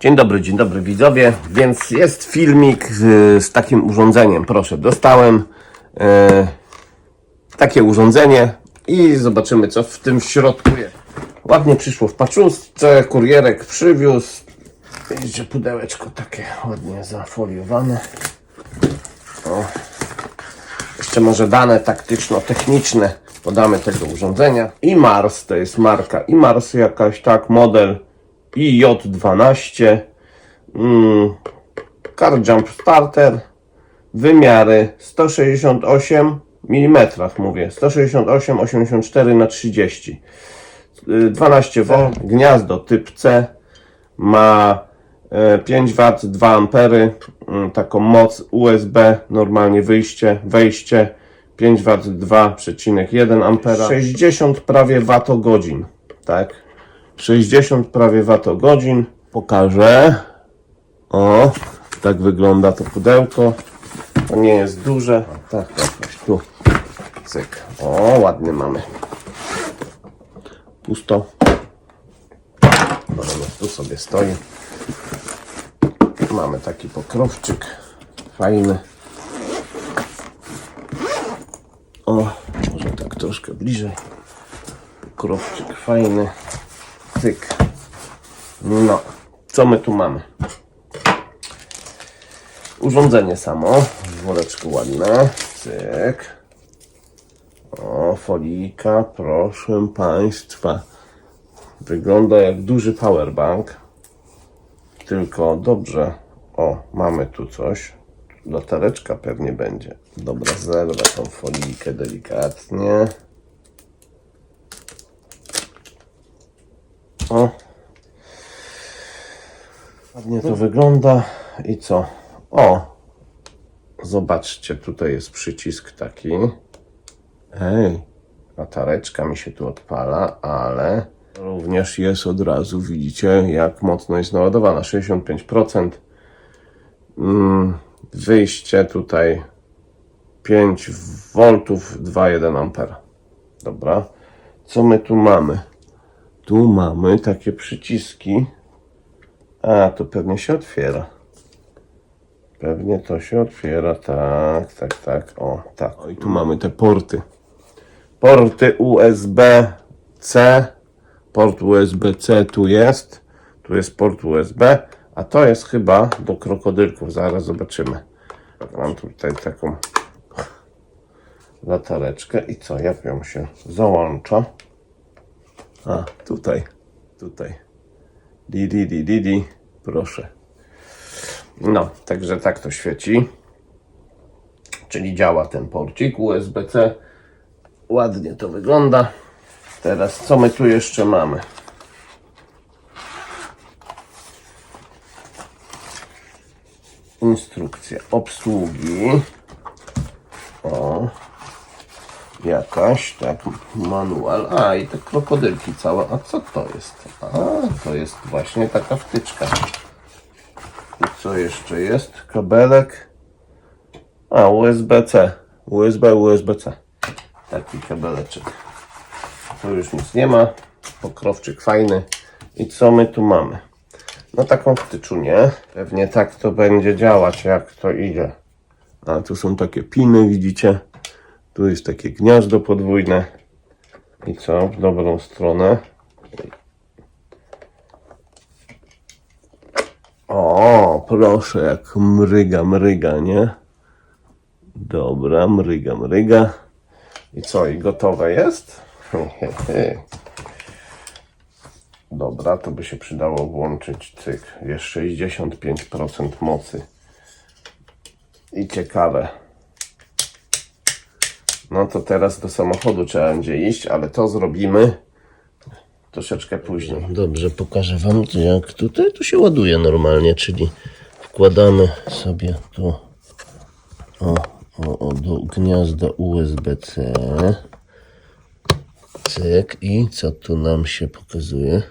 Dzień dobry, dzień dobry widzowie. Więc jest filmik z, z takim urządzeniem. Proszę, dostałem e, takie urządzenie i zobaczymy co w tym środku jest. Ładnie przyszło w paczuszce, kurierek przywiózł. Widzicie, pudełeczko takie ładnie zafoliowane. O. Jeszcze może dane taktyczno-techniczne podamy tego urządzenia. I Mars to jest marka. I Mars jakaś tak, model IJ12. Mm, car Jump Starter. Wymiary 168 mm mówię. 168 84 na 30. Y, 12 V, gniazdo typ C. Ma e, 5 W, 2 ampery, mm, taką moc USB, normalnie wyjście, wejście, 5 W, 2,1 ampera, 60 prawie watogodzin, tak, 60 prawie watogodzin, pokażę, o, tak wygląda to pudełko, to nie jest duże, tak, jakoś tu, cyk, o, ładny mamy, pusto, Dobra, tu sobie stoi. Mamy taki pokrowczyk. Fajny. O, może tak troszkę bliżej. Pokrowczyk fajny. Tyk. No, co my tu mamy? Urządzenie samo. Woreczko ładne. Cyk. O, folika, proszę Państwa. Wygląda jak duży powerbank. Tylko dobrze. O, mamy tu coś. Latareczka pewnie będzie. Dobra, zerwę tą folijkę delikatnie. O. Ładnie to wygląda. I co? O. Zobaczcie, tutaj jest przycisk taki. Ej, latareczka mi się tu odpala, ale również jest od razu, widzicie, jak mocno jest naładowana. 65%. Mm, wyjście tutaj 5 V, 2,1 ampera. Dobra. Co my tu mamy? Tu mamy takie przyciski. A, to pewnie się otwiera. Pewnie to się otwiera, tak, tak, tak, o, tak. O, i tu mamy te porty. Porty USB-C. Port USB-C tu jest. Tu jest port USB, a to jest chyba do krokodylków. Zaraz zobaczymy. Mam tutaj taką latareczkę i co, jak ją się załącza? A, tutaj, tutaj. Di, di, di, di. Proszę. No, także tak to świeci. Czyli działa ten porcik USB-C. Ładnie to wygląda. Teraz co my tu jeszcze mamy? Instrukcja obsługi. O. Jakaś, tak, manual. A, i te krokodylki całe. A co to jest? A, to jest właśnie taka wtyczka. I co jeszcze jest? Kabelek. A, USB-C. USB, USB-C. Taki kabeleczek. Tu już nic nie ma. Pokrowczyk fajny. I co my tu mamy? No taką wtyczunię. Pewnie tak to będzie działać, jak to idzie. A tu są takie piny, widzicie? Tu jest takie gniazdo podwójne. I co? W dobrą stronę. O, proszę, jak mryga, mryga, nie? Dobra, mryga, mryga. I co, i gotowe jest? Dobra, to by się przydało włączyć cyk. Jest 65% mocy. I ciekawe. No to teraz do samochodu trzeba będzie iść, ale to zrobimy troszeczkę później. Dobrze, pokażę Wam, jak tutaj to się ładuje normalnie, czyli wkładamy sobie tu o, o, o do gniazda USB-C. Cyk i co tu nam się pokazuje?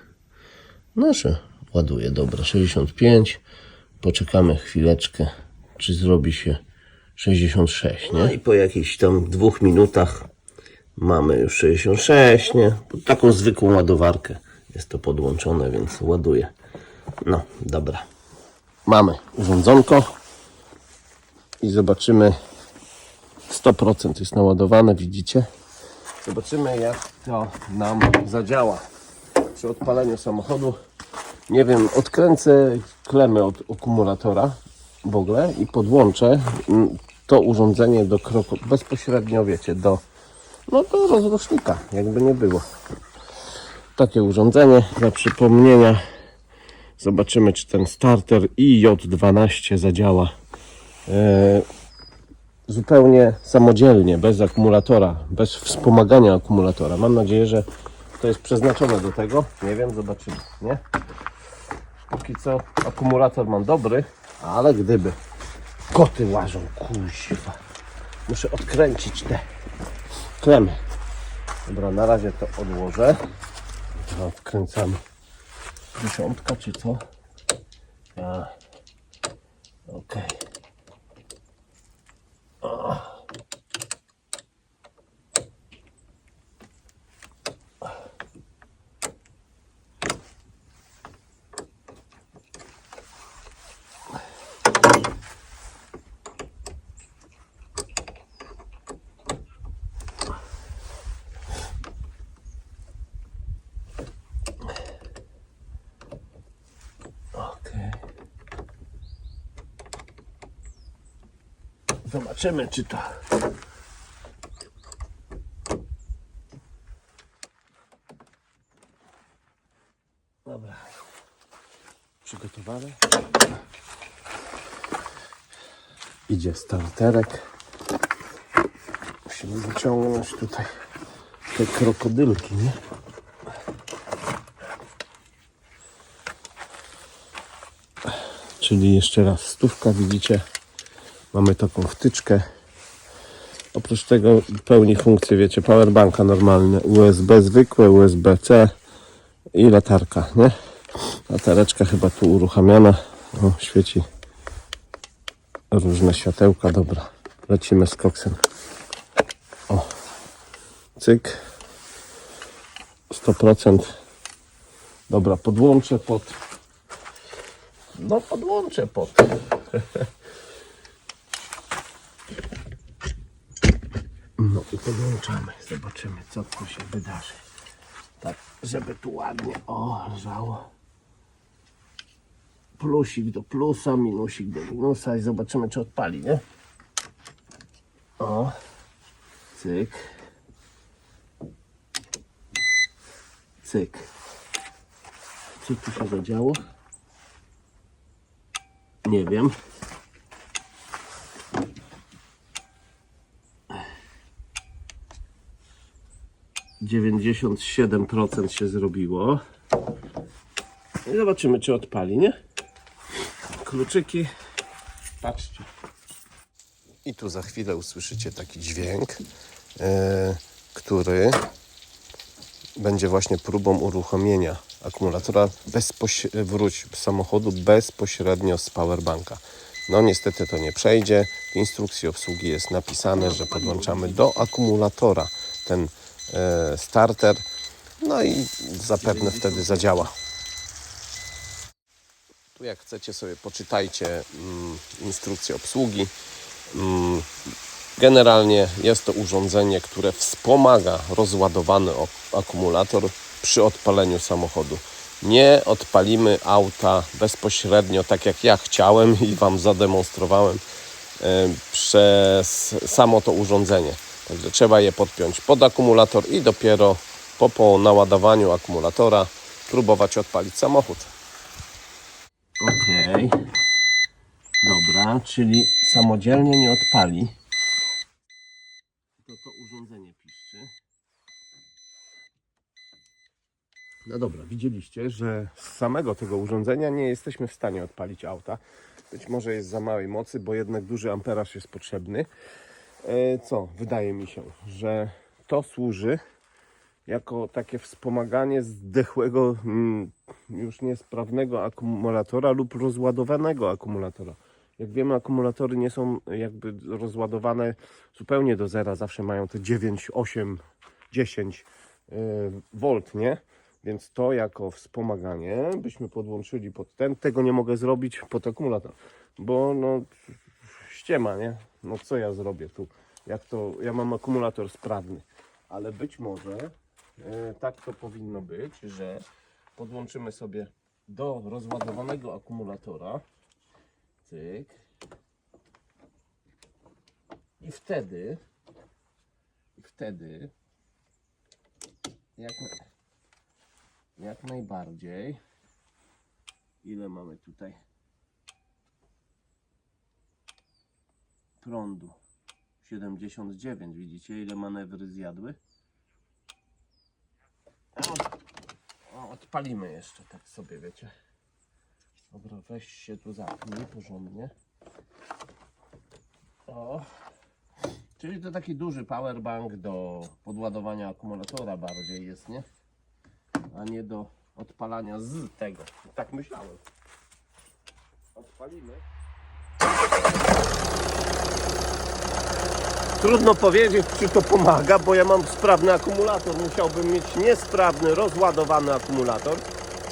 Nasze ładuje, dobra, 65. Poczekamy chwileczkę, czy zrobi się 66, nie? No i po jakichś tam dwóch minutach mamy już 66, nie? Pod taką zwykłą ładowarkę jest to podłączone, więc ładuje. No, dobra. Mamy urządzonko i zobaczymy. 100% jest naładowane, widzicie? Zobaczymy, jak to nam zadziała przy odpaleniu samochodu. Nie wiem, odkręcę klemy od akumulatora w ogóle i podłączę mm, to urządzenie do kroku bezpośrednio, wiecie, do, no, do rozrusznika, jakby nie było. Takie urządzenie dla przypomnienia. Zobaczymy, czy ten starter IJ12 zadziała e, zupełnie samodzielnie, bez akumulatora, bez wspomagania akumulatora. Mam nadzieję, że to jest przeznaczone do tego. Nie wiem, zobaczymy, nie? Póki co akumulator mam dobry, ale gdyby koty łażą, kuźwa. Muszę odkręcić te klemy. Dobra, na razie to odłożę. Dobra, Odkręcamy. Dziesiątka czy co? A. Okej. Okej. Zobaczymy, czy to. Dobra. Przygotowane. Idzie starterek. Musimy wyciągnąć tutaj te krokodylki, nie? Czyli jeszcze raz stówka, widzicie, mamy taką wtyczkę. Oprócz tego pełni funkcję, wiecie, powerbanka normalne, USB zwykłe, USB-C i latarka, nie? Latareczka chyba tu uruchamiana. O, świeci różne światełka, dobra. Lecimy z koksem. O, cyk. 100%. Dobra, podłączę pod no podłączę pod. No i podłączamy. Zobaczymy co tu się wydarzy. Tak, żeby tu ładnie o leżało. Plusik do plusa, minusik do minusa i zobaczymy czy odpali, nie? O. Cyk. Cyk. Co tu się zadziało? Nie wiem. Dziewięćdziesiąt siedem procent się zrobiło. I zobaczymy, czy odpali, nie? Kluczyki. Patrzcie. I tu za chwilę usłyszycie taki dźwięk, e, który będzie właśnie próbą uruchomienia akumulatora bezpoś- wróć samochodu bezpośrednio z powerbanka. No niestety to nie przejdzie. W instrukcji obsługi jest napisane, że podłączamy do akumulatora ten starter. No i zapewne wtedy zadziała. Tu jak chcecie sobie poczytajcie mm, instrukcję obsługi. Mm, Generalnie jest to urządzenie, które wspomaga rozładowany akumulator przy odpaleniu samochodu. Nie odpalimy auta bezpośrednio, tak jak ja chciałem i Wam zademonstrowałem, e, przez samo to urządzenie. Także trzeba je podpiąć pod akumulator i dopiero po, po naładowaniu akumulatora próbować odpalić samochód. Okej. Dobra, czyli samodzielnie nie odpali. To to urządzenie piszczy. No dobra, widzieliście, że z samego tego urządzenia nie jesteśmy w stanie odpalić auta. Być może jest za małej mocy, bo jednak duży amperaż jest potrzebny. E, Co? Wydaje mi się, że to służy jako takie wspomaganie zdechłego, mm, już niesprawnego akumulatora lub rozładowanego akumulatora. Jak wiemy, akumulatory nie są jakby rozładowane zupełnie do zera, zawsze mają te 9, 8, 10 yy, V, nie? Więc to jako wspomaganie byśmy podłączyli pod ten. Tego nie mogę zrobić pod akumulator, bo no ściema, nie? No co ja zrobię tu? Jak to, ja mam akumulator sprawny, ale być może e, tak to powinno być, że podłączymy sobie do rozładowanego akumulatora cyk i wtedy wtedy jak, jak najbardziej ile mamy tutaj prądu. 79 widzicie ile manewry zjadły? Odpalimy jeszcze tak sobie wiecie. Dobra weź się tu zapnij porządnie. O czyli to taki duży powerbank do podładowania akumulatora bardziej jest nie? A nie do odpalania z tego. Tak myślałem. Odpalimy Trudno powiedzieć, czy to pomaga, bo ja mam sprawny akumulator. Musiałbym mieć niesprawny, rozładowany akumulator.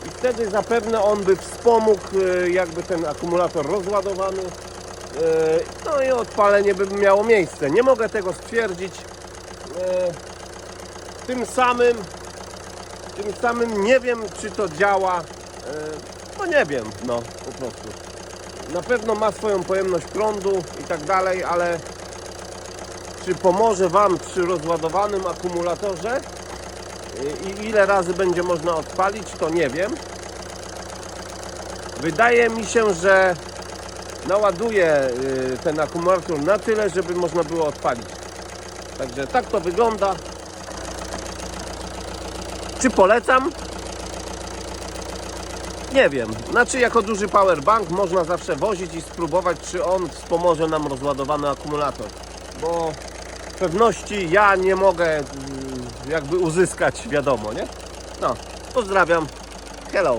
I wtedy zapewne on by wspomógł e, jakby ten akumulator rozładowany. e, No i odpalenie by miało miejsce. Nie mogę tego stwierdzić. E, Tym samym, tym samym nie wiem, czy to działa. No nie wiem, no po prostu. Na pewno ma swoją pojemność prądu i tak dalej, ale czy pomoże Wam przy rozładowanym akumulatorze i ile razy będzie można odpalić, to nie wiem. Wydaje mi się, że naładuje y, ten akumulator na tyle, żeby można było odpalić. Także tak to wygląda. Czy polecam? Nie wiem. Znaczy jako duży powerbank można zawsze wozić i spróbować, czy on wspomoże nam rozładowany akumulator. Bo pewności ja nie mogę mm, jakby uzyskać, wiadomo, nie? No, pozdrawiam. Hello.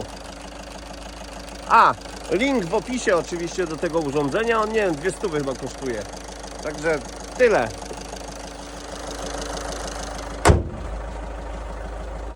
A, link w opisie oczywiście do tego urządzenia. On nie wiem, dwie stówy chyba kosztuje. Także tyle.